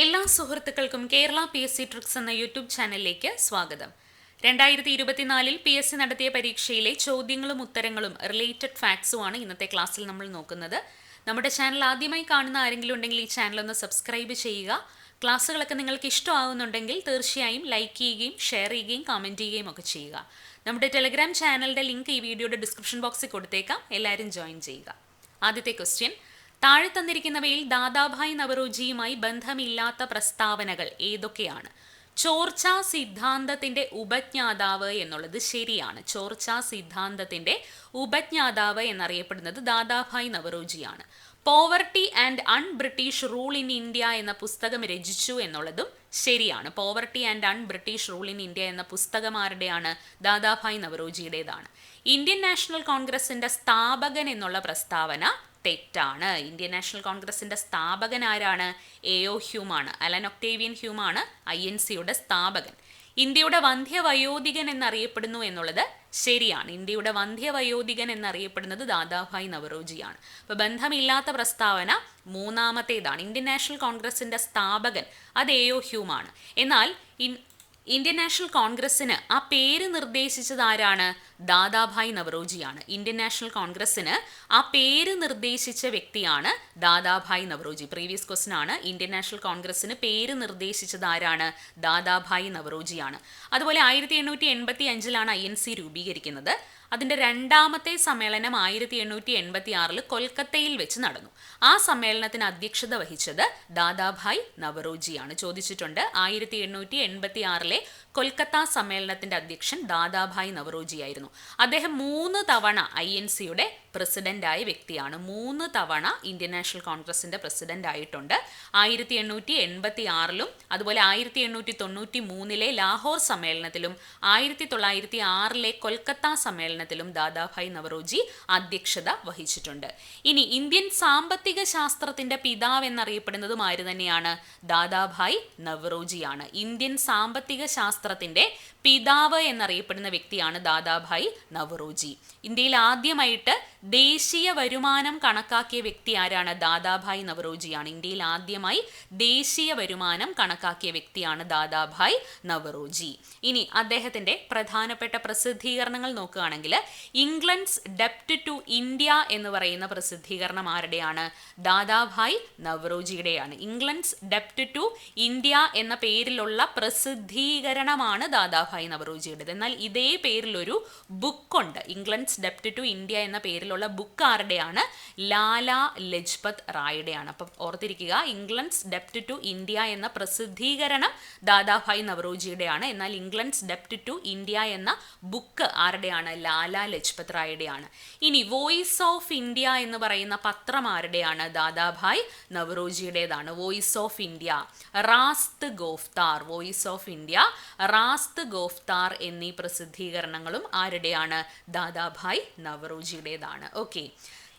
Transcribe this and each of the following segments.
എല്ലാ സുഹൃത്തുക്കൾക്കും Kerala P S C tricks എന്ന യൂട്യൂബ് ചാനലിലേക്ക് സ്വാഗതം. രണ്ടായിരത്തി ഇരുപത്തിനാലിൽ പി എസ് സി നടത്തിയ പരീക്ഷയിലെ ചോദ്യങ്ങളും ഉത്തരങ്ങളും റിലേറ്റഡ് ഫാക്ട്സുമാണ് ഇന്നത്തെ ക്ലാസ്സിൽ നമ്മൾ നോക്കുന്നത്. നമ്മുടെ ചാനൽ ആദ്യമായി കാണുന്ന ആരെങ്കിലും ഉണ്ടെങ്കിൽ ഈ ചാനൽ ഒന്ന് സബ്സ്ക്രൈബ് ചെയ്യുക. ക്ലാസ്സുകളൊക്കെ നിങ്ങൾക്ക് ഇഷ്ടമാകുന്നുണ്ടെങ്കിൽ തീർച്ചയായും ലൈക്ക് ചെയ്യുകയും ഷെയർ ചെയ്യുകയും കമന്റ് ചെയ്യുകയും ഒക്കെ ചെയ്യുക. നമ്മുടെ ടെലഗ്രാം ചാനലിന്റെ ലിങ്ക് ഈ വീഡിയോയുടെ ഡിസ്ക്രിപ്ഷൻ ബോക്സിൽ കൊടുത്തേക്കാം. എല്ലാവരും ജോയിൻ ചെയ്യുക. ആദ്യത്തെ ക്വസ്റ്റ്യൻ താഴെ തന്നിരിക്കുന്നവയിൽ ദാദാഭായ് നവറോജിയുമായി ബന്ധമില്ലാത്ത പ്രസ്താവനകൾ ഏതൊക്കെയാണ്? ചോർച്ച സിദ്ധാന്തത്തിന്റെ ഉപജ്ഞാതാവ് എന്നുള്ളത് ശരിയാണ്. ചോർച്ച സിദ്ധാന്തത്തിന്റെ ഉപജ്ഞാതാവ് എന്നറിയപ്പെടുന്നത് Dadabhai നവറോജിയാണ് poverty and un British rule in India എന്ന പുസ്തകം രചിച്ചു എന്നുള്ളതും ശരിയാണ്. Poverty and un British rule in India എന്ന പുസ്തകം ആരുടെയാണ്? ദാദാഭായ് നവറോജിയുടേതാണ് ഇന്ത്യൻ നാഷണൽ കോൺഗ്രസിന്റെ സ്ഥാപകൻ എന്നുള്ള പ്രസ്താവന തെറ്റാണ്. ഇന്ത്യൻ നാഷണൽ കോൺഗ്രസിന്റെ സ്ഥാപകൻ ആരാണ്? എ ഒ ഹ്യൂമാണ്. അലൻ ഒക്ടേവിയൻ ഹ്യൂമാണ് ഐ എൻ സിയുടെ സ്ഥാപകൻ. ഇന്ത്യയുടെ വന്ധ്യവയോധികൻ എന്നറിയപ്പെടുന്നു എന്നുള്ളത് ശരിയാണ്. ഇന്ത്യയുടെ വന്ധ്യവയോധികൻ എന്നറിയപ്പെടുന്നത് ദാദാഭായ് നവറോജിയാണ്. അപ്പോൾ ബന്ധമില്ലാത്ത പ്രസ്താവന മൂന്നാമത്തേതാണ്. ഇന്ത്യൻ നാഷണൽ കോൺഗ്രസിന്റെ സ്ഥാപകൻ അത് എ ഒ ഹ്യൂമാണ്. എന്നാൽ ഇന്ത്യൻ നാഷണൽ കോൺഗ്രസിന് ആ പേര് നിർദ്ദേശിച്ചത് ആരാണ് ദാദാഭായ് നവറോജിയാണ്. ഇന്ത്യൻ നാഷണൽ കോൺഗ്രസിന് ആ പേര് നിർദ്ദേശിച്ച വ്യക്തിയാണ് ദാദാഭായ് നവറോജി. പ്രീവിയസ് ക്വസ്റ്റൻ ആണ്. ഇന്ത്യൻ നാഷണൽ കോൺഗ്രസിന് പേര് നിർദ്ദേശിച്ചത് ആരാണ് ദാദാഭായ് നവറോജിയാണ്. അതുപോലെ ആയിരത്തി എണ്ണൂറ്റി എൺപത്തി അഞ്ചിലാണ് ഐ എൻ സി രൂപീകരിക്കുന്നത്. അതിന്റെ രണ്ടാമത്തെ സമ്മേളനം ആയിരത്തി എണ്ണൂറ്റി എൺപത്തി ആറിൽ കൊൽക്കത്തയിൽ വെച്ച് നടന്നു. ആ സമ്മേളനത്തിന് അധ്യക്ഷത വഹിച്ചത് ദാദാഭായ് നവറോജിയാണ്. ചോദിച്ചിട്ടുണ്ട് ആയിരത്തി എണ്ണൂറ്റി എൺപത്തി ആറിലെ കൊൽക്കത്ത സമ്മേളനത്തിന്റെ അധ്യക്ഷൻ ദാദാഭായ് നവറോജിയായിരുന്നു. അദ്ദേഹം മൂന്ന് തവണ ഐ എൻ സിയുടെ പ്രസിഡന്റായ വ്യക്തിയാണ്. മൂന്ന് തവണ ഇന്ത്യൻ നാഷണൽ കോൺഗ്രസിന്റെ പ്രസിഡന്റ് ആയിട്ടുണ്ട് ആയിരത്തി എണ്ണൂറ്റി എൺപത്തി ആറിലും അതുപോലെ ആയിരത്തി എണ്ണൂറ്റി തൊണ്ണൂറ്റി മൂന്നിലെ ലാഹോർ സമ്മേളനത്തിലും ആയിരത്തി തൊള്ളായിരത്തി ആറിലെ കൊൽക്കത്ത സമ്മേളനത്തിലും ദാദാഭായ് നവറോജി അധ്യക്ഷത വഹിച്ചിട്ടുണ്ട്. ഇനി ഇന്ത്യൻ സാമ്പത്തിക ശാസ്ത്രത്തിന്റെ പിതാവ് എന്നറിയപ്പെടുന്നതും ആര് തന്നെയാണ്? ദാദാഭായ് നവറോജിയാണ്. ഇന്ത്യൻ സാമ്പത്തിക ശാസ്ത്രത്തിന്റെ പിതാവ് എന്നറിയപ്പെടുന്ന വ്യക്തിയാണ് ദാദാഭായ് നവറോജി. ഇന്ത്യയിൽ ആദ്യമായിട്ട് ദേശീയ വരുമാനം കണക്കാക്കിയ വ്യക്തി ആരാണ്? ദാദാഭായ് നവറോജിയാണ്. ഇന്ത്യയിൽ ആദ്യമായി ദേശീയ വരുമാനം കണക്കാക്കിയ വ്യക്തിയാണ് ദാദാഭായ് നവറോജി. ഇനി അദ്ദേഹത്തിന്റെ പ്രധാനപ്പെട്ട പ്രസിദ്ധീകരണങ്ങൾ നോക്കുകയാണെങ്കിൽ ഇംഗ്ലണ്ട്സ് ഡെപ്റ്റ് ടു ഇന്ത്യ എന്ന് പറയുന്ന പ്രസിദ്ധീകരണം ആരുടെയാണ്? ദാദാഭായ് നവറോജിയുടെയാണ്. ഇംഗ്ലണ്ട്സ് ഡെപ്റ്റ് ടു ഇന്ത്യ എന്ന പേരിലുള്ള പ്രസിദ്ധീകരണമാണ് ദാദാഭായ് നവറോജിയുടേത്. എന്നാൽ ഇതേ പേരിലൊരു ബുക്കുണ്ട്. ഇംഗ്ലണ്ട്സ് ഡെപ്റ്റ് ടു ഇന്ത്യ എന്ന പേരിലുള്ള ബുക്ക് ആരുടെയാണ്? ലാല ലജ്പത് റായുടെയാണ് അപ്പം ഓർത്തിരിക്കുക ഇംഗ്ലണ്ട്സ് ഡെപ്റ്റ് ടു ഇന്ത്യ എന്ന പ്രസിദ്ധീകരണം ദാദാഭായ് നവറോജിയുടെയാണ് എന്നാൽ ഇംഗ്ലണ്ട്സ് ഡെപ്റ്റ് ടു ഇന്ത്യ എന്ന ബുക്ക് ആരുടെയാണ്? ലാല ലജ്പത് റായുടെയാണ് ഇനി വോയിസ് ഓഫ് ഇന്ത്യ എന്ന് പറയുന്ന പത്രം ആരുടെയാണ്? Dadabhai നവറോജിയുടേതാണ്. Voice of India Rast Goftar Voice of India Rast Goftar എന്നീ പ്രസിദ്ധീകരണങ്ങളും ആരുടെയാണ്? ദാദാഭായ് നവറോജിയുടേതാണ്. ഓക്കെ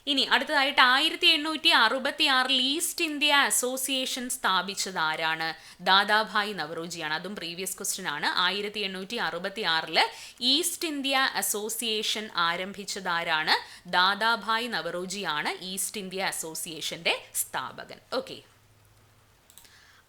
ഇനി അടുത്തതായിട്ട് ആയിരത്തി എണ്ണൂറ്റി അറുപത്തി ആറിൽ ഈസ്റ്റ് ഇന്ത്യ അസോസിയേഷൻ സ്ഥാപിച്ചത് ആരാണ്? ദാദാഭായ് നവറോജിയാണ്. അതും പ്രീവിയസ് ക്വസ്റ്റ്യൻ ആണ്. ആയിരത്തി എണ്ണൂറ്റി അറുപത്തി ആറിൽ ഈസ്റ്റ് ഇന്ത്യ അസോസിയേഷൻ ആരംഭിച്ചത് ആരാണ്? ദാദാഭായ് നവറോജിയാണ് ഈസ്റ്റ് ഇന്ത്യ അസോസിയേഷന്റെ സ്ഥാപകൻ. ഓക്കെ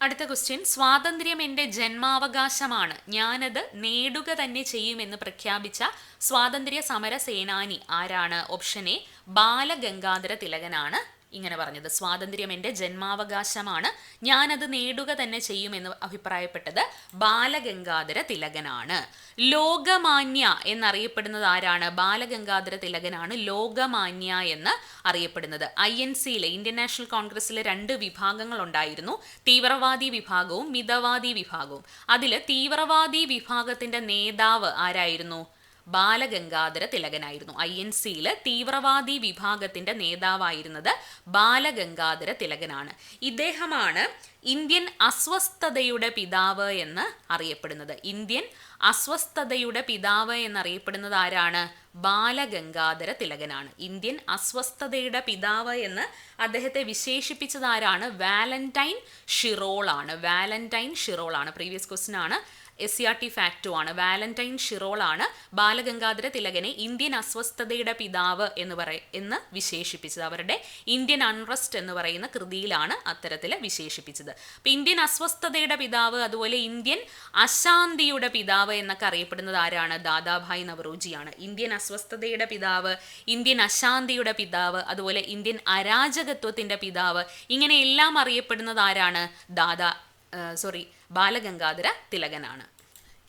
അടുത്ത ക്വസ്റ്റ്യൻ സ്വാതന്ത്ര്യം എന്റെ ജന്മാവകാശമാണ്. ഞാനത് നേടുക തന്നെ ചെയ്യുമെന്ന് പ്രഖ്യാപിച്ച സ്വാതന്ത്ര്യ സമര സേനാനി ആരാണ്? ഓപ്ഷൻ എ ബാലഗംഗാധര തിലകനാണ്. ഇങ്ങനെ പറഞ്ഞത്. സ്വാതന്ത്ര്യം എന്റെ ജന്മാവകാശമാണ്. ഞാനത് നേടുക തന്നെ ചെയ്യുമെന്ന് അഭിപ്രായപ്പെട്ടത് ബാലഗംഗാധര തിലകനാണ്. ലോകമാന്യ എന്നറിയപ്പെടുന്നത് ആരാണ്? ബാലഗംഗാധര തിലകനാണ് ലോകമാന്യ എന്ന് അറിയപ്പെടുന്നത്. ഐ എൻ സിയിലെ ഇന്ത്യൻ നാഷണൽ കോൺഗ്രസിലെ രണ്ട് വിഭാഗങ്ങൾ ഉണ്ടായിരുന്നു തീവ്രവാദി വിഭാഗവും മിതവാദി വിഭാഗവും. അതിൽ തീവ്രവാദി വിഭാഗത്തിന്റെ നേതാവ് ആരായിരുന്നു? ബാലഗംഗാധര തിലകനായിരുന്നു. ഐ എൻ സിയിൽ തീവ്രവാദി വിഭാഗത്തിന്റെ നേതാവായിരുന്നത് ബാലഗംഗാധര തിലകനാണ്. ഇദ്ദേഹമാണ് ഇന്ത്യൻ അസ്വസ്ഥതയുടെ പിതാവ് എന്ന് അറിയപ്പെടുന്നത്. ഇന്ത്യൻ അസ്വസ്ഥതയുടെ പിതാവ് എന്നറിയപ്പെടുന്നത് ആരാണ്? ബാലഗംഗാധര തിലകനാണ്. ഇന്ത്യൻ അസ്വസ്ഥതയുടെ പിതാവ് എന്ന് അദ്ദേഹത്തെ വിശേഷിപ്പിച്ചത് ആരാണ്? വാലന്റൈൻ ഷിറോൾ ആണ് വാലന്റൈൻ ഷിറോൾ ആണ് പ്രീവിയസ് ക്വസ്റ്റ്യൻ ആണ്. എസ് സി ആർ ടി ഫാക്റ്റുമാണ് വാലന്റൈൻ ഷിറോളാണ് ബാലഗംഗാധര തിലകനെ ഇന്ത്യൻ അസ്വസ്ഥതയുടെ പിതാവ് എന്ന് പറയ എന്ന് വിശേഷിപ്പിച്ചത്. അവരുടെ ഇന്ത്യൻ അൺറസ്റ്റ് എന്ന് പറയുന്ന കൃതിയിലാണ് അത്തരത്തിൽ വിശേഷിപ്പിച്ചത്. അപ്പം ഇന്ത്യൻ അസ്വസ്ഥതയുടെ പിതാവ് അതുപോലെ ഇന്ത്യൻ അശാന്തിയുടെ പിതാവ് എന്നൊക്കെ അറിയപ്പെടുന്നത് ആരാണ്? ദാദാഭായ് നവറോജിയാണ്. ഇന്ത്യൻ അസ്വസ്ഥതയുടെ പിതാവ് ഇന്ത്യൻ അശാന്തിയുടെ പിതാവ് അതുപോലെ ഇന്ത്യൻ അരാജകത്വത്തിന്റെ പിതാവ് ഇങ്ങനെ എല്ലാം അറിയപ്പെടുന്നത് ആരാണ്? ദാദാ സോറി ബാലഗംഗാധര തിലകനാണ്.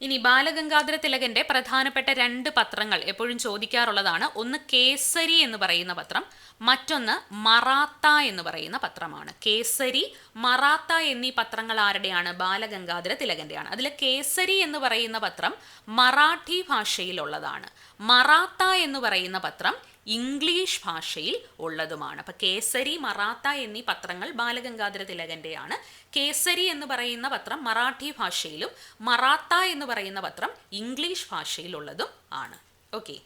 ഇനി ബാലഗംഗാധര തിലകന്റെ പ്രധാനപ്പെട്ട രണ്ട് പത്രങ്ങൾ എപ്പോഴും ചോദിക്കാറുള്ളതാണ്. ഒന്ന് കേസരി എന്ന് പറയുന്ന പത്രം മറ്റൊന്ന് മറാത്ത എന്ന് പറയുന്ന പത്രമാണ്. കേസരി മറാത്ത എന്നീ പത്രങ്ങൾ ആരുടെയാണ്? ബാലഗംഗാധര തിലകന്റെയാണ്. അതിൽ കേസരി എന്ന് പറയുന്ന പത്രം മറാഠി ഭാഷയിലുള്ളതാണ്. മറാത്ത എന്ന് പറയുന്ന പത്രം ഇംഗ്ലീഷ് ഭാഷയിൽ ഉള്ളതുമാണ്. അപ്പൊ കേസരി മറാത്ത എന്നീ പത്രങ്ങൾ ബാലഗംഗാധര തിലകന്റെയാണ്. കേസരി എന്ന് പറയുന്ന പത്രം മറാഠി ഭാഷയിലും മറാത്ത എന്ന് പറയുന്ന പത്രം ഇംഗ്ലീഷ് ഭാഷയിലുള്ളതും ആണ്. ഓക്കെ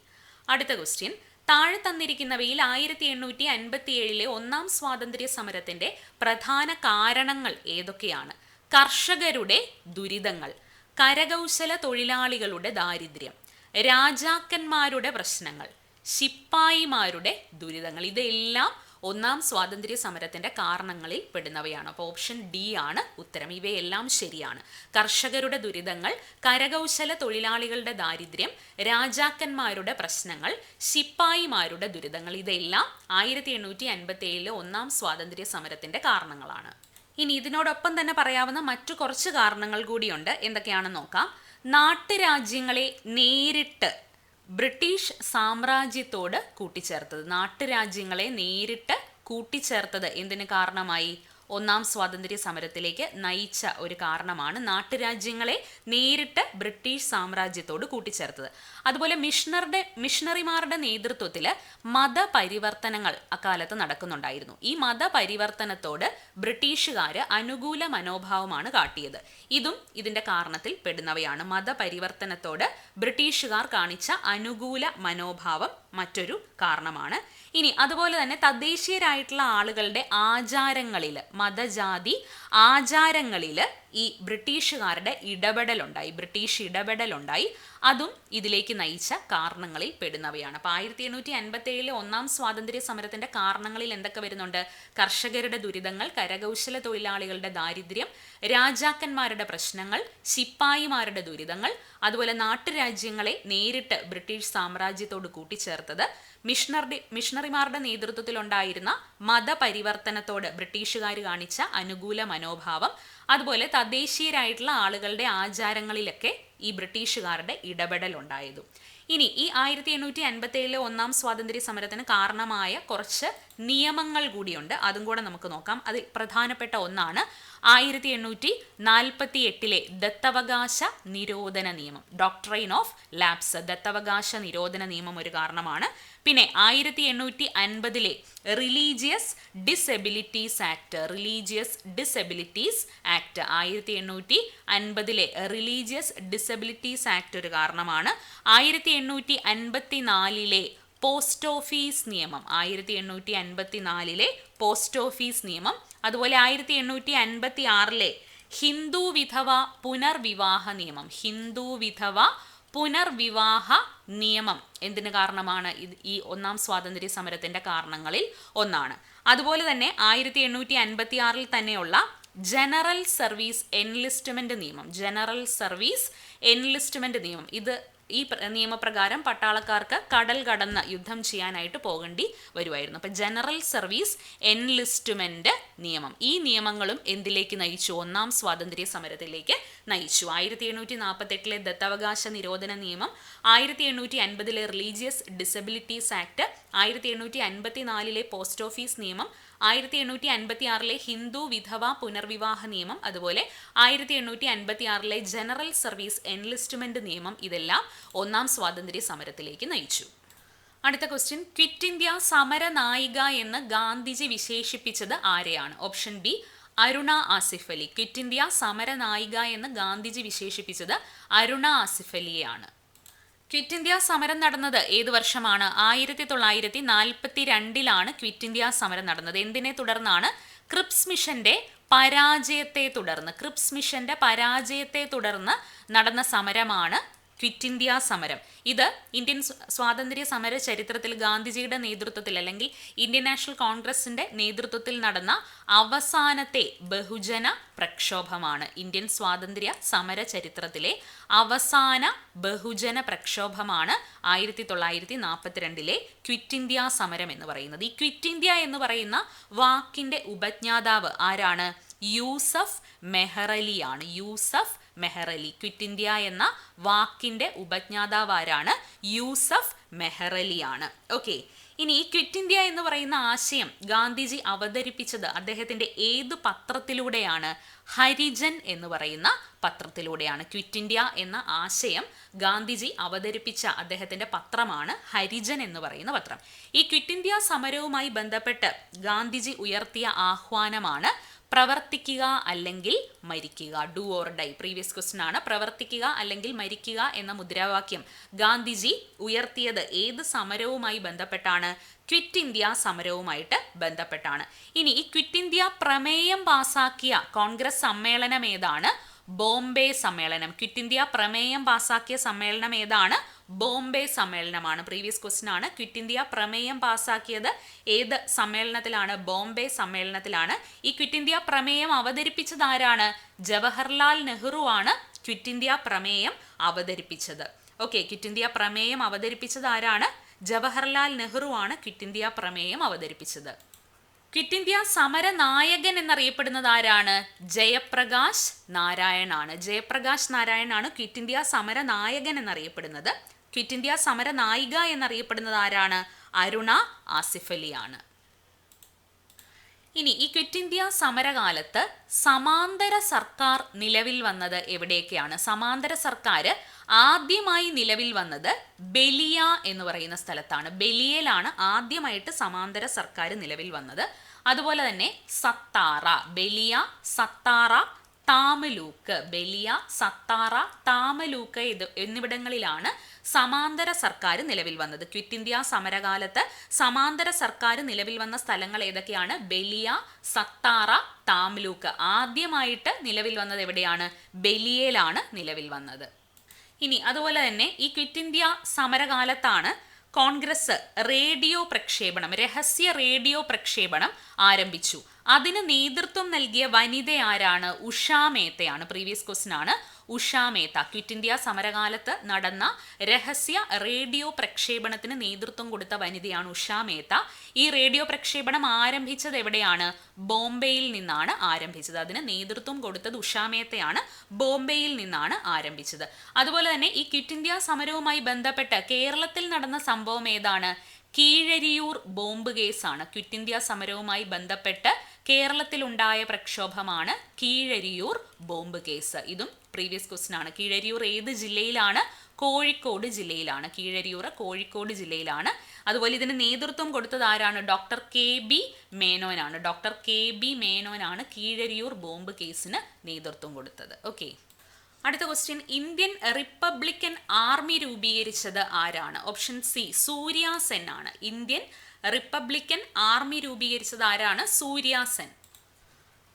അടുത്ത ക്വസ്റ്റ്യൻ താഴെ തന്നിരിക്കുന്നവയിൽ ആയിരത്തി എണ്ണൂറ്റി അൻപത്തി ഏഴിലെ ഒന്നാം സ്വാതന്ത്ര്യ സമരത്തിന്റെ പ്രധാന കാരണങ്ങൾ ഏതൊക്കെയാണ്? കർഷകരുടെ ദുരിതങ്ങൾ കരകൗശല തൊഴിലാളികളുടെ ദാരിദ്ര്യം രാജാക്കന്മാരുടെ പ്രശ്നങ്ങൾ ശിപ്പായിമാരുടെ ദുരിതങ്ങൾ. ഇതെല്ലാം ഒന്നാം സ്വാതന്ത്ര്യ സമരത്തിന്റെ കാരണങ്ങളിൽ പെടുന്നവയാണ്. അപ്പോൾ ഓപ്ഷൻ ഡി ആണ് ഉത്തരം. ഇവയെല്ലാം ശരിയാണ്. കർഷകരുടെ ദുരിതങ്ങൾ കരകൗശല തൊഴിലാളികളുടെ ദാരിദ്ര്യം രാജാക്കന്മാരുടെ പ്രശ്നങ്ങൾ ശിപ്പായിമാരുടെ ദുരിതങ്ങൾ. ഇതെല്ലാം ആയിരത്തി എണ്ണൂറ്റി അൻപത്തി ഏഴിലെ ഒന്നാം സ്വാതന്ത്ര്യ സമരത്തിന്റെ കാരണങ്ങളാണ്. ഇനി ഇതിനോടൊപ്പം തന്നെ പറയാവുന്ന മറ്റു കുറച്ച് കാരണങ്ങൾ കൂടിയുണ്ട്. എന്തൊക്കെയാണെന്ന് നോക്കാം. നാട്ടുരാജ്യങ്ങളെ നേരിട്ട് ബ്രിട്ടീഷ് സാമ്രാജ്യത്തോട് കൂട്ടിച്ചേർത്തത്. നാട്ടുരാജ്യങ്ങളെ നേരിട്ട് കൂട്ടിച്ചേർത്തത് എന്തിന് കാരണമായി? ഒന്നാം സ്വാതന്ത്ര്യ സമരത്തിലേക്ക് നയിച്ച ഒരു കാരണമാണ് നാട്ടുരാജ്യങ്ങളെ നേരിട്ട് ബ്രിട്ടീഷ് സാമ്രാജ്യത്തോട് കൂട്ടിച്ചേർത്തത്. അതുപോലെ മിഷണറുടെ മിഷണറിമാരുടെ നേതൃത്വത്തിൽ മതപരിവർത്തനങ്ങൾ അക്കാലത്ത് നടക്കുന്നുണ്ടായിരുന്നു. ഈ മതപരിവർത്തനത്തോട് ബ്രിട്ടീഷുകാർ അനുകൂല മനോഭാവമാണ് കാട്ടിയത്. ഇതും ഇതിന്റെ കാരണത്തിൽ പെടുന്നവയാണ്. മതപരിവർത്തനത്തോട് ബ്രിട്ടീഷുകാർ കാണിച്ച അനുകൂല മനോഭാവം മറ്റൊരു കാരണമാണ്. ഇനി അതുപോലെ തന്നെ തദ്ദേശീയരായിട്ടുള്ള ആളുകളുടെ ആചാരങ്ങളിൽ മതജാതി ആചാരങ്ങളിൽ ഈ ബ്രിട്ടീഷുകാരുടെ ഇടപെടലുണ്ടായി. ബ്രിട്ടീഷ് ഇടപെടലുണ്ടായി. അതും ഇതിലേക്ക് നയിച്ച കാരണങ്ങളിൽ പെടുന്നവയാണ്. അപ്പോൾ ആയിരത്തി എണ്ണൂറ്റി അൻപത്തി ഏഴിലെ ഒന്നാം സ്വാതന്ത്ര്യ സമരത്തിന്റെ കാരണങ്ങളിൽ എന്തൊക്കെ വരുന്നുണ്ട്? കർഷകരുടെ ദുരിതങ്ങൾ കരകൗശല തൊഴിലാളികളുടെ ദാരിദ്ര്യം രാജാക്കന്മാരുടെ പ്രശ്നങ്ങൾ ശിപ്പായിമാരുടെ ദുരിതങ്ങൾ അതുപോലെ നാട്ടുരാജ്യങ്ങളെ നേരിട്ട് ബ്രിട്ടീഷ് സാമ്രാജ്യത്തോട് കൂട്ടിച്ചേർത്തത് മിഷണറി മിഷണറിമാരുടെ നേതൃത്വത്തിലുണ്ടായിരുന്ന മതപരിവർത്തനത്തോട് ബ്രിട്ടീഷുകാർ കാണിച്ച അനുകൂല മനോഭാവം അതുപോലെ തദ്ദേശീയരായിട്ടുള്ള ആളുകളുടെ ആചാരങ്ങളിലൊക്കെ ഈ ബ്രിട്ടീഷുകാരുടെ ഇടപെടൽ ഉണ്ടായതും ഇനി ഈ ആയിരത്തി എണ്ണൂറ്റി അൻപത്തി ഏഴിലെ ഒന്നാം സ്വാതന്ത്ര്യ സമരത്തിന് കാരണമായ കുറച്ച് നിയമങ്ങൾ കൂടിയുണ്ട്. അതും കൂടെ നമുക്ക് നോക്കാം. അതിൽ പ്രധാനപ്പെട്ട ഒന്നാണ് ആയിരത്തി എണ്ണൂറ്റി നാൽപ്പത്തി എട്ടിലെ ദത്തവകാശ നിരോധന നിയമം. ഡോക്ട്രൈൻ ഓഫ് ലാപ്സ് ദത്തവകാശ നിരോധന നിയമം ഒരു കാരണമാണ്. പിന്നെ ആയിരത്തി എണ്ണൂറ്റി അൻപതിലെ religious disabilities act religious disabilities act ആയിരത്തി എണ്ണൂറ്റി അൻപതിലെ റിലീജിയസ് ഡിസെബിലിറ്റീസ് ആക്ട് ഒരു കാരണമാണ്. ആയിരത്തി എണ്ണൂറ്റി അൻപത്തി നാലിലെ പോസ്റ്റ് ഓഫീസ് നിയമം. ആയിരത്തി എണ്ണൂറ്റി അൻപത്തി നാലിലെ പോസ്റ്റ് ഓഫീസ് നിയമം അതുപോലെ ആയിരത്തി എണ്ണൂറ്റി അൻപത്തി ആറിലെ ഹിന്ദു വിധവ പുനർവിവാഹ നിയമം ഹിന്ദു വിധവ പുനർവിവാഹ നിയമം എന്തിന് കാരണമാണ്? ഇത് ഈ ഒന്നാം സ്വാതന്ത്ര്യ സമരത്തിന്റെ കാരണങ്ങളിൽ ഒന്നാണ്. അതുപോലെ തന്നെ ആയിരത്തി എണ്ണൂറ്റി അൻപത്തി ആറിൽ തന്നെയുള്ള ജനറൽ സർവീസ് എൻലിസ്റ്റ്മെന്റ് നിയമം. ജനറൽ സർവീസ് എൻലിസ്റ്റ്മെന്റ് നിയമം. ഇത് ഈ നിയമപ്രകാരം പട്ടാളക്കാർക്ക് കടൽ കടന്ന് യുദ്ധം ചെയ്യാനായിട്ട് പോകേണ്ടി വരുമായിരുന്നു അപ്പം ജനറൽ സർവീസ് എൻലിസ്റ്റ്മെന്റ് നിയമം. ഈ നിയമങ്ങളും എന്തിലേക്ക് നയിച്ചു? ഒന്നാം സ്വാതന്ത്ര്യ സമരത്തിലേക്ക് നയിച്ചു. ആയിരത്തി എണ്ണൂറ്റി നാൽപ്പത്തി എട്ടിലെ ദത്തവകാശ നിരോധന നിയമം ആയിരത്തി എണ്ണൂറ്റി അൻപതിലെ റിലീജിയസ് ഡിസബിലിറ്റീസ് ആക്ട് ആയിരത്തി എണ്ണൂറ്റി അൻപത്തി നാലിലെ പോസ്റ്റ് ഓഫീസ് നിയമം ആയിരത്തി എണ്ണൂറ്റി അൻപത്തി ആറിലെ ഹിന്ദു വിധവ പുനർവിവാഹ നിയമം അതുപോലെ ആയിരത്തി എണ്ണൂറ്റി അൻപത്തി ആറിലെ ജനറൽ സർവീസ് എൻലിസ്റ്റ്മെന്റ് നിയമം ഇതെല്ലാം ഒന്നാം സ്വാതന്ത്ര്യ സമരത്തിലേക്ക് നയിച്ചു. അടുത്ത ക്വസ്റ്റ്യൻ. ക്വിറ്റ് ഇന്ത്യ സമര നായിക എന്ന് ഗാന്ധിജി വിശേഷിപ്പിച്ചത് ആരെയാണ്? Option B Aruna Asaf Ali. Quit India സമര നായിക എന്ന് ഗാന്ധിജി വിശേഷിപ്പിച്ചത് അരുണ ആസിഫ് അലിയെയാണ്. ക്വിറ്റ് ഇന്ത്യ സമരം നടന്നത് ഏത് വർഷമാണ്? ആയിരത്തി തൊള്ളായിരത്തി നാൽപ്പത്തി രണ്ടിലാണ് ക്വിറ്റ് ഇന്ത്യ സമരം നടന്നത്. എന്തിനെ തുടർന്നാണ്? ക്രിപ്സ് മിഷന്റെ പരാജയത്തെ തുടർന്ന് ക്രിപ്സ് മിഷന്റെ പരാജയത്തെ തുടർന്ന് നടന്ന സമരമാണ് ക്വിറ്റ് ഇന്ത്യ സമരം. ഇത് ഇന്ത്യൻ സ്വാതന്ത്ര്യ സമര ചരിത്രത്തിൽ ഗാന്ധിജിയുടെ നേതൃത്വത്തിൽ അല്ലെങ്കിൽ ഇന്ത്യൻ നാഷണൽ കോൺഗ്രസിന്റെ നേതൃത്വത്തിൽ നടന്ന അവസാനത്തെ ബഹുജന പ്രക്ഷോഭമാണ് ഇന്ത്യൻ സ്വാതന്ത്ര്യ സമര ചരിത്രത്തിലെ അവസാന ബഹുജന പ്രക്ഷോഭമാണ് ആയിരത്തി തൊള്ളായിരത്തി നാൽപ്പത്തിരണ്ടിലെ ക്വിറ്റ് ഇന്ത്യ സമരം എന്ന് പറയുന്നത്. ഈ ക്വിറ്റ് ഇന്ത്യ എന്ന് പറയുന്ന വാക്കിന്റെ ഉപജ്ഞാതാവ് ആരാണ്? യൂസഫ് മെഹറലിയാണ്. യൂസഫ് മെഹറലി. ക്വിറ്റ് ഇന്ത്യ എന്ന വാക്കിന്റെ ഉപജ്ഞാതാവാരാണ് യൂസഫ് മെഹറലിയാണ്. ഓക്കെ ഇനി ഈ ക്വിറ്റ് ഇന്ത്യ എന്ന് പറയുന്ന ആശയം ഗാന്ധിജി അവതരിപ്പിച്ചത് അദ്ദേഹത്തിന്റെ ഏത് പത്രത്തിലൂടെയാണ്? ഹരിജൻ എന്ന് പറയുന്ന പത്രത്തിലൂടെയാണ്. ക്വിറ്റ് ഇന്ത്യ എന്ന ആശയം ഗാന്ധിജി അവതരിപ്പിച്ച അദ്ദേഹത്തിന്റെ പത്രമാണ് ഹരിജൻ എന്ന് പറയുന്ന പത്രം. ഈ ക്വിറ്റ് ഇന്ത്യ സമരവുമായി ബന്ധപ്പെട്ട് ഗാന്ധിജി ഉയർത്തിയ ആഹ്വാനമാണ് പ്രവർത്തിക്കുക അല്ലെങ്കിൽ മരിക്കുക. Do or die previous question ആണ്. പ്രവർത്തിക്കുക അല്ലെങ്കിൽ മരിക്കുക എന്ന മുദ്രാവാക്യം ഗാന്ധിജി ഉയർത്തിയത് ഏത് സമരവുമായി ബന്ധപ്പെട്ടാണ്? ക്വിറ്റ് ഇന്ത്യ സമരവുമായിട്ട് ബന്ധപ്പെട്ടാണ്. ഇനി ഈ ക്വിറ്റ് ഇന്ത്യ പ്രമേയം പാസാക്കിയ കോൺഗ്രസ് സമ്മേളനം ഏതാണ്? ബോംബെ സമ്മേളനം. ക്വിറ്റ് ഇന്ത്യ പ്രമേയം പാസാക്കിയ സമ്മേളനം ഏതാണ്? ബോംബെ സമ്മേളനമാണ്. പ്രീവിയസ് ക്വസ്റ്റൻ ആണ്. ക്വിറ്റ് ഇന്ത്യ പ്രമേയം പാസാക്കിയത് ഏത് സമ്മേളനത്തിലാണ്? ബോംബെ സമ്മേളനത്തിലാണ്. ഈ ക്വിറ്റ് ഇന്ത്യ പ്രമേയം അവതരിപ്പിച്ചത് ആരാണ്? ജവഹർലാൽ നെഹ്റു ആണ് ക്വിറ്റ് ഇന്ത്യ പ്രമേയം അവതരിപ്പിച്ചത്. ഓക്കെ ക്വിറ്റ് ഇന്ത്യ പ്രമേയം അവതരിപ്പിച്ചത് ആരാണ്? ജവഹർലാൽ നെഹ്റു ആണ് ക്വിറ്റ് ഇന്ത്യ പ്രമേയം അവതരിപ്പിച്ചത്. ക്വിറ്റ് ഇന്ത്യ സമര നായകൻ എന്നറിയപ്പെടുന്നത് ആരാണ്? ജയപ്രകാശ് നാരായണാണ്. ജയപ്രകാശ് നാരായണാണ് ക്വിറ്റ് ഇന്ത്യ സമര നായകൻ എന്നറിയപ്പെടുന്നത്. ക്വിറ്റ് ഇന്ത്യ സമര നായിക എന്നറിയപ്പെടുന്നത് ആരാണ്? അരുണ ആസിഫ് അലിയാണ്. ഇനി ഈ ക്വിറ്റ് ഇന്ത്യ സമരകാലത്ത് സമാന്തര സർക്കാർ നിലവിൽ വന്നത് എവിടെയൊക്കെയാണ്? സമാന്തര സർക്കാർ ആദ്യമായി നിലവിൽ വന്നത് ബലിയ എന്ന് പറയുന്ന സ്ഥലത്താണ്. ബലിയയിലാണ് ആദ്യമായിട്ട് സമാന്തര സർക്കാർ നിലവിൽ വന്നത്. അതുപോലെ തന്നെ സത്താറ ബലിയ സത്താറ താമലൂക്ക് ബെലിയ സത്താറ താമലൂക്ക് എന്നിവിടങ്ങളിലാണ് സമാന്തര സർക്കാർ നിലവിൽ വന്നത്. ക്വിറ്റ് ഇന്ത്യ സമരകാലത്ത് സമാന്തര സർക്കാർ നിലവിൽ വന്ന സ്ഥലങ്ങൾ ഏതൊക്കെയാണ്? ബെലിയ സത്താറ താമലൂക്ക്. ആദ്യമായിട്ട് നിലവിൽ വന്നത് എവിടെയാണ്? ബെലിയയിലാണ് നിലവിൽ വന്നത്. ഇനി അതുപോലെ തന്നെ ഈ ക്വിറ്റ് ഇന്ത്യ സമരകാലത്താണ് കോൺഗ്രസ് റേഡിയോ പ്രക്ഷേപണം രഹസ്യ റേഡിയോ പ്രക്ഷേപണം ആരംഭിച്ചു. അതിന് നേതൃത്വം നൽകിയ വനിത ആരാണ്? ഉഷാ മേത്തയാണ്. പ്രീവിയസ് ക്വസ്റ്റൻ ആണ്. ഉഷാ മേത്ത ക്വിറ്റ് ഇന്ത്യ സമരകാലത്ത് നടന്ന രഹസ്യ റേഡിയോ പ്രക്ഷേപണത്തിന് നേതൃത്വം കൊടുത്ത വനിതയാണ് ഉഷാ മേത്ത. ഈ റേഡിയോ പ്രക്ഷേപണം ആരംഭിച്ചത് എവിടെയാണ്? ബോംബെയിൽ നിന്നാണ് ആരംഭിച്ചത്. അതിന് നേതൃത്വം കൊടുത്തത് ഉഷാ മേത്തയാണ്. ബോംബെയിൽ നിന്നാണ് ആരംഭിച്ചത്. അതുപോലെ തന്നെ ഈ ക്വിറ്റ് ഇന്ത്യ സമരവുമായി ബന്ധപ്പെട്ട് കേരളത്തിൽ നടന്ന സംഭവം ഏതാണ്? കീഴരിയൂർ ബോംബ് കേസാണ്. ക്വിറ്റ് ഇന്ത്യ സമരവുമായി ബന്ധപ്പെട്ട് കേരളത്തിലുണ്ടായ പ്രക്ഷോഭമാണ് കീഴരിയൂർ ബോംബ് കേസ്. ഇതും പ്രീവിയസ് ക്വസ്റ്റൻ ആണ്. കീഴരിയൂർ ഏത് ജില്ലയിലാണ്? കോഴിക്കോട് ജില്ലയിലാണ്. കീഴരിയൂർ കോഴിക്കോട് ജില്ലയിലാണ്. അതുപോലെ ഇതിന് നേതൃത്വം കൊടുത്തത് ആരാണ്? ഡോക്ടർ കെ ബി മേനോനാണ്. ഡോക്ടർ കെ ബി മേനോനാണ് കീഴരിയൂർ ബോംബ് കേസിന് നേതൃത്വം കൊടുത്തത്. ഓക്കെ അടുത്ത ക്വസ്റ്റ്യൻ ഇന്ത്യൻ റിപ്പബ്ലിക്കൻ ആർമി രൂപീകരിച്ചത് ആരാണ്? ഓപ്ഷൻ സി സൂര്യ സെൻ ആണ് ഇന്ത്യൻ റിപ്പബ്ലിക്കൻ ആർമി രൂപീകരിച്ചത് ആരാണ്? സൂര്യാസൻ. സെൻ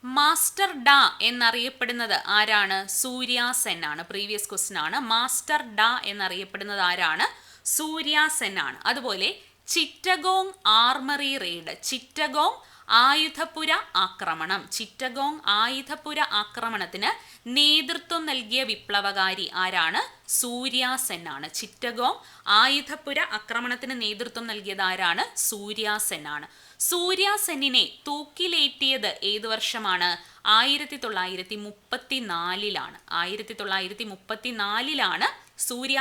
മാസ്റ്റർ ഡാ എന്നറിയപ്പെടുന്നത് ആരാണ്? സൂര്യാസൻ ആണ്. പ്രീവിയസ് ക്വസ്റ്റൻ ആണ്. മാസ്റ്റർ ഡാ എന്നറിയപ്പെടുന്നത് ആരാണ്? സൂര്യാസൻ ആണ്. അതുപോലെ ചിറ്റഗോങ് ആർമറി റെയ്ഡ്. ചിറ്റഗോങ് ആയുധപുര ആക്രമണം. ചിറ്റഗോങ് ആയുധപുര ആക്രമണത്തിന് നേതൃത്വം നൽകിയ വിപ്ലവകാരി ആരാണ്? സൂര്യാസെൻ ആണ് ചിറ്റഗോങ് ആയുധപുര ആക്രമണത്തിന് നേതൃത്വം നൽകിയത് ആരാണ്? സൂര്യാസെൻ ആണ് സൂര്യാസെന്നിനെ തൂക്കിലേറ്റിയത് ഏത് വർഷമാണ്? ആയിരത്തി തൊള്ളായിരത്തി മുപ്പത്തി നാലിലാണ് ആയിരത്തി തൊള്ളായിരത്തി മുപ്പത്തി നാലിലാണ് സൂര്യ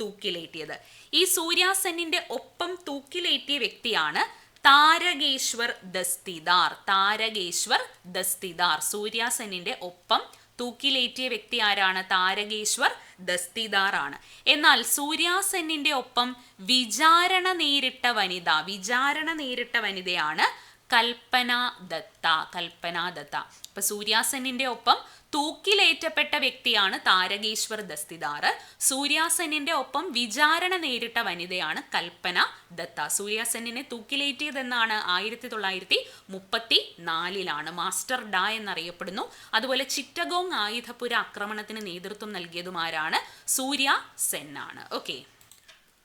തൂക്കിലേറ്റിയത്. ഈ സൂര്യാസെന്നിന്റെ ഒപ്പം തൂക്കിലേറ്റിയ വ്യക്തിയാണ് താരകേശ്വർ ദസ്തിദാർ താരകേശ്വർ ദസ്തിദാർ. സൂര്യാസനിന്റെ ഒപ്പം തൂക്കിലേറ്റിയ വ്യക്തി ആരാണ്? താരകേശ്വർ ദസ്തിദാർ ആണ്. എന്നാൽ സൂര്യാസെന്നിന്റെ ഒപ്പം വിചാരണ നേരിട്ട വനിത വിചാരണ നേരിട്ട വനിതയാണ് കൽപ്പന ദത്ത കൽപ്പന ദത്ത. അപ്പൊ സൂര്യാസെന്നിന്റെ ഒപ്പം തൂക്കിലേറ്റപ്പെട്ട വ്യക്തിയാണ് താരകേശ്വർ ദസ്തിദാർ സൂര്യാസെന്നിന്റെ ഒപ്പം വിചാരണ നേരിട്ട വനിതയാണ് കൽപ്പന ദത്ത. സൂര്യാസെന്നിനെ തൂക്കിലേറ്റിയതെന്നാണ് ആയിരത്തി തൊള്ളായിരത്തി മുപ്പത്തി നാലിലാണ് മാസ്റ്റർ ഡ എന്നറിയപ്പെടുന്നു. അതുപോലെ ചിറ്റഗോങ് ആയുധപുര ആക്രമണത്തിന് നേതൃത്വം നൽകിയതുമാരാണ് സൂര്യ സെന്നാണ് ഓക്കെ.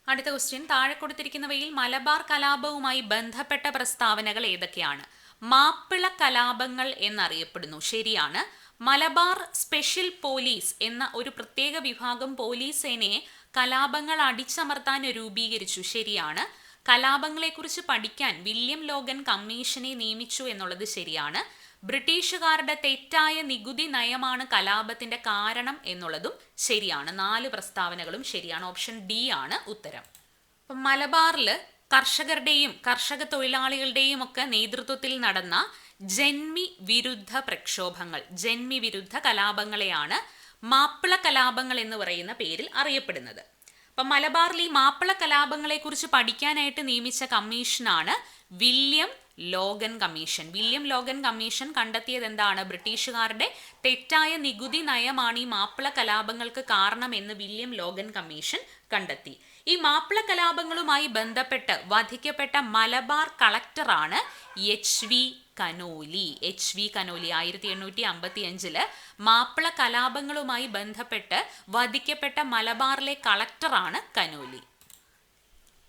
അടുത്ത ക്വസ്റ്റ്യൻ താഴെ കൊടുത്തിരിക്കുന്നവയിൽ മലബാർ കലാപവുമായി ബന്ധപ്പെട്ട പ്രസ്താവനകൾ ഏതൊക്കെയാണ്? മാപ്പിള കലാപങ്ങൾ എന്നറിയപ്പെടുന്നു. ശരിയാണ്. മലബാർ സ്പെഷ്യൽ പോലീസ് എന്ന ഒരു പ്രത്യേക വിഭാഗം പോലീസ് സേനയെ കലാപങ്ങൾ അടിച്ചമർത്താൻ രൂപീകരിച്ചു. ശരിയാണ്. കലാപങ്ങളെക്കുറിച്ച് പഠിക്കാൻ വില്യം ലോഗൻ കമ്മീഷനെ നിയമിച്ചു എന്നുള്ളത് ശരിയാണ്. ബ്രിട്ടീഷുകാരുടെ തെറ്റായ നികുതി നയമാണ് കലാപത്തിന്റെ കാരണം എന്നുള്ളതും ശരിയാണ്. നാല് പ്രസ്താവനകളും ശരിയാണ്. ഓപ്ഷൻ ഡി ആണ് ഉത്തരം. അപ്പം മലബാറിൽ കർഷകരുടെയും കർഷക തൊഴിലാളികളുടെയും ഒക്കെ നേതൃത്വത്തിൽ നടന്ന ജന്മി വിരുദ്ധ പ്രക്ഷോഭങ്ങൾ ജന്മി വിരുദ്ധ കലാപങ്ങളെയാണ് മാപ്പിള കലാപങ്ങൾ എന്ന് പറയുന്ന പേരിൽ അറിയപ്പെടുന്നത്. അപ്പം മലബാറിൽ ഈ മാപ്പിള കലാപങ്ങളെക്കുറിച്ച് പഠിക്കാനായിട്ട് നിയമിച്ച കമ്മീഷനാണ് William Logan commission. William Logan commission കണ്ടെത്തിയത് എന്താണ് ബ്രിട്ടീഷുകാരുടെ തെറ്റായ നികുതി നയമാണ് ഈ മാപ്പിള കലാപങ്ങൾക്ക് കാരണം എന്ന് വില്യം ലോഗൻ കമ്മീഷൻ കണ്ടെത്തി. ഈ മാപ്പിള കലാപങ്ങളുമായി ബന്ധപ്പെട്ട് വധിക്കപ്പെട്ട Malabar കളക്ടറാണ് H V Conolly. H V Conolly ആയിരത്തി എണ്ണൂറ്റി അമ്പത്തി അഞ്ചിൽ മാപ്പിള കലാപങ്ങളുമായി ബന്ധപ്പെട്ട് വധിക്കപ്പെട്ട മലബാറിലെ കളക്ടറാണ് കനോലി.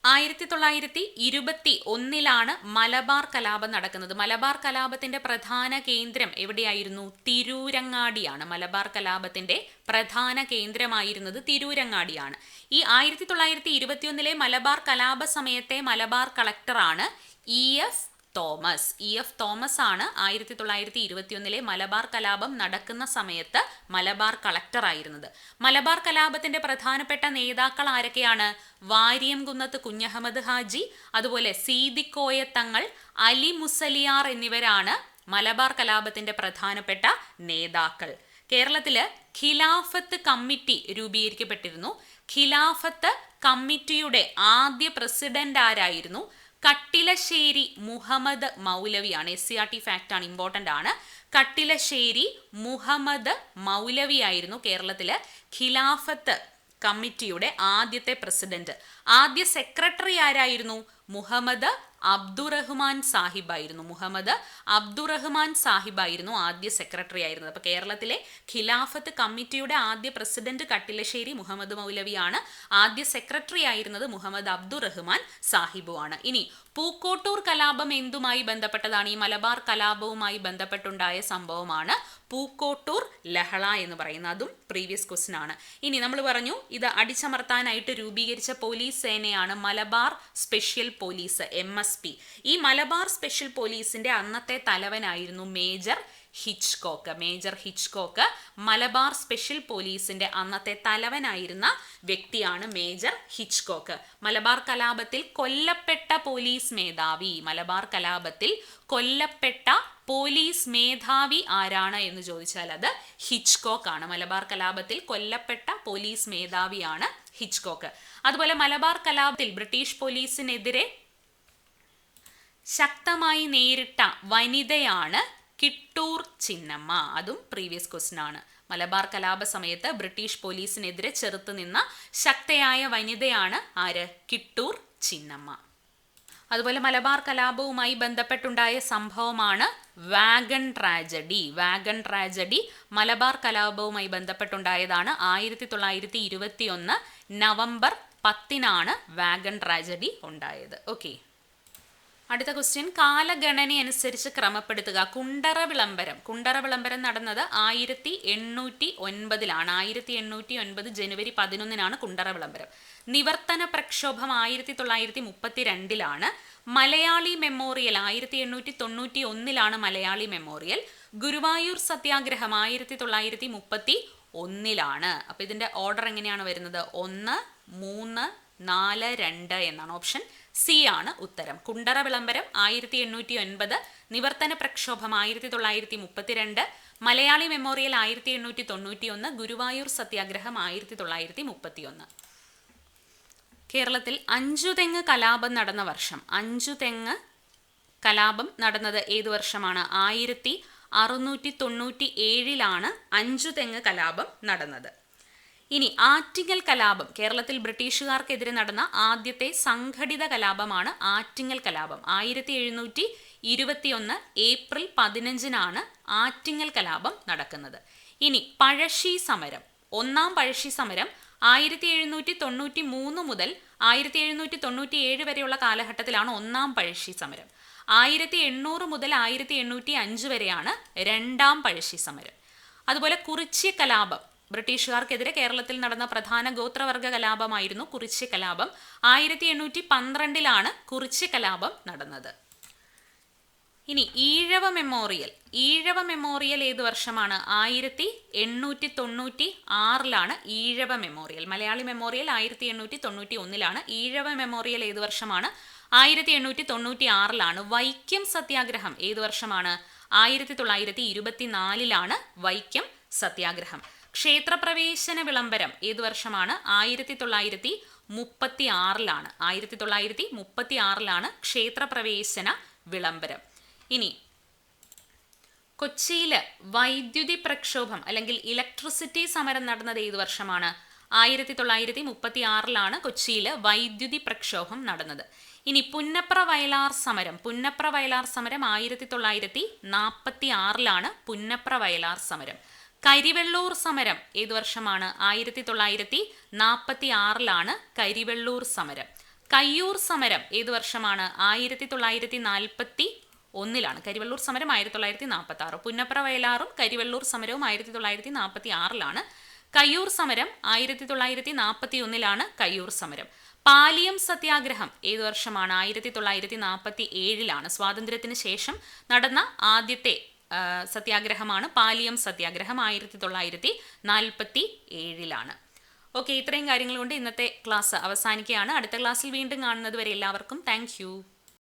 ആയിരത്തി തൊള്ളായിരത്തി ഇരുപത്തി ഒന്നിലാണ് മലബാർ കലാപം നടക്കുന്നത്. മലബാർ കലാപത്തിന്റെ പ്രധാന കേന്ദ്രം എവിടെയായിരുന്നു? തിരൂരങ്ങാടിയാണ്. മലബാർ കലാപത്തിന്റെ പ്രധാന കേന്ദ്രമായിരുന്നത് തിരൂരങ്ങാടിയാണ്. ഈ ആയിരത്തി തൊള്ളായിരത്തി ഇരുപത്തിയൊന്നിലെ മലബാർ കലാപ സമയത്തെ Malabar കളക്ടറാണ് E. F. Thomas. E F Thomas ആണ് ആയിരത്തി തൊള്ളായിരത്തി ഇരുപത്തിയൊന്നിലെ മലബാർ കലാപം നടക്കുന്ന സമയത്ത് മലബാർ കളക്ടർ ആയിരുന്നത്. മലബാർ കലാപത്തിന്റെ പ്രധാനപ്പെട്ട നേതാക്കൾ ആരൊക്കെയാണ്? വാര്യംകുന്നത്ത് കുഞ്ഞഹമ്മദ് ഹാജി അതുപോലെ സീദിക്കോയ തങ്ങൾ അലി മുസലിയാർ എന്നിവരാണ് മലബാർ കലാപത്തിന്റെ പ്രധാനപ്പെട്ട നേതാക്കൾ. കേരളത്തിൽ ഖിലാഫത്ത് കമ്മിറ്റി രൂപീകരിക്കപ്പെട്ടിരുന്നു. ഖിലാഫത്ത് കമ്മിറ്റിയുടെ ആദ്യ പ്രസിഡന്റ് ആരായിരുന്നു? Kattilassery Muhammad മൗലവിയാണ്. S C R T fact ആണ് ഇമ്പോർട്ടന്റ് ആണ്. കട്ടിലശ്ശേരി മുഹമ്മദ് മൗലവിയായിരുന്നു കേരളത്തിലെ ഖിലാഫത്ത് കമ്മിറ്റിയുടെ ആദ്യത്തെ പ്രസിഡന്റ്. ആദ്യ സെക്രട്ടറി ആരായിരുന്നു? മുഹമ്മദ് അബ്ദുറഹ്മാൻ സാഹിബായിരുന്നു മുഹമ്മദ്. അബ്ദുറഹ്മാൻ സാഹിബായിരുന്നു ആദ്യ സെക്രട്ടറി ആയിരുന്നത്. അപ്പോൾ കേരളത്തിലെ ഖിലാഫത്ത് കമ്മിറ്റിയുടെ ആദ്യ പ്രസിഡന്റ് കട്ടിലശ്ശേരി മുഹമ്മദ് മൗലവിയാണ് ആദ്യ സെക്രട്ടറി ആയിരുന്നത് മുഹമ്മദ് അബ്ദുറഹ്മാൻ സാഹിബുമാണ് ഇനി പൂക്കോട്ടൂർ കലാപം എന്തുമായി ബന്ധപ്പെട്ടതാണ്? ഈ മലബാർ കലാപവുമായി ബന്ധപ്പെട്ടുണ്ടായ സംഭവമാണ് പൂക്കോട്ടൂർ ലഹള എന്ന് പറയുന്നത്. അതും പ്രീവിയസ് ക്വസ്റ്റൻ ആണ്. ഇനി നമ്മൾ പറഞ്ഞു ഇത് അടിച്ചമർത്താനായിട്ട് രൂപീകരിച്ച police സേനയാണ് Malabar special police M S P. ഈ മലബാർ സ്പെഷ്യൽ പോലീസിന്റെ അന്നത്തെ തലവനായിരുന്നു major Hitchcock. Major Hitchcock Malabar special പോലീസിന്റെ അന്നത്തെ തലവനായിരുന്ന വ്യക്തിയാണ് മേജർ ഹിച്ച്കോക്ക്. മലബാർ കലാപത്തിൽ കൊല്ലപ്പെട്ട പോലീസ് മേധാവി. മലബാർ കലാപത്തിൽ കൊല്ലപ്പെട്ട പോലീസ് മേധാവി ആരാണ് എന്ന് ചോദിച്ചാൽ അത് ഹിച്ച്കോക്ക് ആണ്. മലബാർ കലാപത്തിൽ കൊല്ലപ്പെട്ട പോലീസ് മേധാവിയാണ് ഹിച്ച്കോക്ക്. അതുപോലെ മലബാർ കലാപത്തിൽ ബ്രിട്ടീഷ് പോലീസിനെതിരെ ശക്തമായി നേരിട്ട വനിതയാണ് കിട്ടൂർ ചിന്നമ്മ. അതും പ്രീവിയസ് ക്വസ്റ്റൻ ആണ്. മലബാർ കലാപ സമയത്ത് ബ്രിട്ടീഷ് പോലീസിനെതിരെ ചെറുത്തു നിന്ന ശക്തയായ വനിതയാണ് ആര്? കിട്ടൂർ ചിന്നമ്മ. അതുപോലെ മലബാർ കലാപവുമായി ബന്ധപ്പെട്ടുണ്ടായ സംഭവമാണ് wagon tragedy. Wagon tragedy Malabar കലാപവുമായി ബന്ധപ്പെട്ടുണ്ടായതാണ്. ആയിരത്തി തൊള്ളായിരത്തി ഇരുപത്തി ഒന്ന് നവംബർ പത്തിനാണ് വാഗൺ ട്രാജഡി ഉണ്ടായത്. ഓക്കെ അടുത്ത ക്വസ്റ്റ്യൻ കാലഗണന അനുസരിച്ച് ക്രമപ്പെടുത്തുക. കുണ്ടറ വിളംബരം. കുണ്ടറ വിളംബരം നടന്നത് ആയിരത്തി എണ്ണൂറ്റി ഒൻപതിലാണ്. ആയിരത്തി എണ്ണൂറ്റി ഒൻപത് ജനുവരി പതിനൊന്നിനാണ് കുണ്ടറ വിളംബരം. നിവർത്തന പ്രക്ഷോഭം ആയിരത്തി തൊള്ളായിരത്തി മുപ്പത്തി രണ്ടിലാണ് മലയാളി മെമ്മോറിയൽ ആയിരത്തി എണ്ണൂറ്റി തൊണ്ണൂറ്റി ഒന്നിലാണ് മലയാളി മെമ്മോറിയൽ. ഗുരുവായൂർ സത്യാഗ്രഹം ആയിരത്തി തൊള്ളായിരത്തി മുപ്പത്തി ഒന്നിലാണ്. അപ്പൊ ഇതിന്റെ ഓർഡർ എങ്ങനെയാണ് വരുന്നത്? ഒന്ന് മൂന്ന് നാല് രണ്ട് എന്നാണ് ഓപ്ഷൻ സി ആണ് ഉത്തരം. കുണ്ടറ വിളംബരം ആയിരത്തി എണ്ണൂറ്റി ഒൻപത് നിവർത്തന പ്രക്ഷോഭം ആയിരത്തി തൊള്ളായിരത്തി മുപ്പത്തിരണ്ട് മലയാളി മെമ്മോറിയൽ ആയിരത്തി എണ്ണൂറ്റി തൊണ്ണൂറ്റി ഒന്ന് ഗുരുവായൂർ സത്യാഗ്രഹം ആയിരത്തി തൊള്ളായിരത്തി മുപ്പത്തി ഒന്ന് കേരളത്തിൽ അഞ്ചുതെങ്ങ് കലാപം നടന്ന വർഷം. അഞ്ചുതെങ്ങ് കലാപം നടന്നത് ഏത് വർഷമാണ്? ആയിരത്തി അറുന്നൂറ്റി തൊണ്ണൂറ്റി ഏഴിലാണ് അഞ്ചു തെങ്ങ് കലാപം നടന്നത്. ഇനി ആറ്റിങ്ങൽ കലാപം. കേരളത്തിൽ ബ്രിട്ടീഷുകാർക്കെതിരെ നടന്ന ആദ്യത്തെ സംഘടിത കലാപമാണ് ആറ്റിങ്ങൽ കലാപം. ആയിരത്തി എഴുന്നൂറ്റി ഇരുപത്തിയൊന്ന് ഏപ്രിൽ പതിനഞ്ചിനാണ് ആറ്റിങ്ങൽ കലാപം നടക്കുന്നത്. ഇനി പഴശ്ശി സമരം. ഒന്നാം പഴശ്ശി സമരം ആയിരത്തി എഴുന്നൂറ്റി തൊണ്ണൂറ്റി മൂന്ന് മുതൽ ആയിരത്തി എഴുന്നൂറ്റി തൊണ്ണൂറ്റി ഏഴ് വരെയുള്ള കാലഘട്ടത്തിലാണ് ഒന്നാം പഴശ്ശി സമരം. ആയിരത്തി എണ്ണൂറ് മുതൽ ആയിരത്തി എണ്ണൂറ്റി അഞ്ച് വരെയാണ് രണ്ടാം പഴശ്ശി സമരം. അതുപോലെ കുറിച്യ കലാപം. ബ്രിട്ടീഷുകാർക്കെതിരെ കേരളത്തിൽ നടന്ന പ്രധാന ഗോത്രവർഗ കലാപമായിരുന്നു കുറിച്യ കലാപം. ആയിരത്തി എണ്ണൂറ്റി പന്ത്രണ്ടിലാണ് കുറിച്യ കലാപം നടന്നത്. ഇനി ഈഴവ മെമ്മോറിയൽ. ഈഴവ മെമ്മോറിയൽ ഏത് വർഷമാണ്? ആയിരത്തി എണ്ണൂറ്റി തൊണ്ണൂറ്റി ആറിലാണ് ഈഴവ മെമ്മോറിയൽ. മലയാളി മെമ്മോറിയൽ ആയിരത്തി എണ്ണൂറ്റി തൊണ്ണൂറ്റി ഒന്നിലാണ് ഈഴവ മെമ്മോറിയൽ ഏത് വർഷമാണ്? ആയിരത്തി എണ്ണൂറ്റി തൊണ്ണൂറ്റി ആറിലാണ് വൈക്കം സത്യാഗ്രഹം ഏത് വർഷമാണ്? ആയിരത്തി തൊള്ളായിരത്തി ഇരുപത്തിനാലിലാണ് വൈക്കം സത്യാഗ്രഹം. ക്ഷേത്രപ്രവേശന വിളംബരം ഏതു വർഷമാണ്? ആയിരത്തി തൊള്ളായിരത്തി മുപ്പത്തി ആറിലാണ് ആയിരത്തി തൊള്ളായിരത്തി മുപ്പത്തി ആറിലാണ് ക്ഷേത്രപ്രവേശന വിളംബരം. ഇനി കൊച്ചിയിൽ വൈദ്യുതി പ്രക്ഷോഭം അല്ലെങ്കിൽ ഇലക്ട്രിസിറ്റി സമരം നടന്നത് ഏതു വർഷമാണ്? ആയിരത്തി തൊള്ളായിരത്തി മുപ്പത്തി ആറിലാണ് കൊച്ചിയിൽ വൈദ്യുതി പ്രക്ഷോഭം നടന്നത്. ഇനി പുന്നപ്ര വയലാർ സമരം. പുന്നപ്ര വയലാർ സമരം ആയിരത്തി തൊള്ളായിരത്തി നാൽപ്പത്തി ആറിലാണ് പുന്നപ്ര വയലാർ സമരം. കരിവെള്ളൂർ സമരം ഏതു വർഷമാണ്? ആയിരത്തി തൊള്ളായിരത്തി നാൽപ്പത്തി ആറിലാണ് കരിവെള്ളൂർ സമരം. കയ്യൂർ സമരം ഏതു വർഷമാണ്? ആയിരത്തി തൊള്ളായിരത്തി നാൽപ്പത്തി ഒന്നിലാണ് കരിവെള്ളൂർ സമരം ആയിരത്തി തൊള്ളായിരത്തി നാൽപ്പത്തി ആറ് പുന്നപ്ര വയലാറും കരിവെള്ളൂർ സമരവും ആയിരത്തി തൊള്ളായിരത്തി നാൽപ്പത്തി ആറിലാണ് കയ്യൂർ സമരം ആയിരത്തി തൊള്ളായിരത്തി നാൽപ്പത്തി ഒന്നിലാണ് കയ്യൂർ സമരം. പാലിയം സത്യാഗ്രഹം ഏതു വർഷമാണ്? ആയിരത്തി തൊള്ളായിരത്തി നാൽപ്പത്തി ഏഴിലാണ് സ്വാതന്ത്ര്യത്തിന് ശേഷം നടന്ന ആദ്യത്തെ സത്യാഗ്രഹമാണ്. പാലിയം സത്യാഗ്രഹം ആയിരത്തി തൊള്ളായിരത്തി നാൽപ്പത്തി ഏഴിലാണ്. ഓക്കെ ഇത്രയും കാര്യങ്ങൾ കൊണ്ട് ഇന്നത്തെ ക്ലാസ് അവസാനിക്കുകയാണ്. അടുത്ത ക്ലാസ്സിൽ വീണ്ടും കാണുന്നത് വരെ എല്ലാവർക്കും താങ്ക്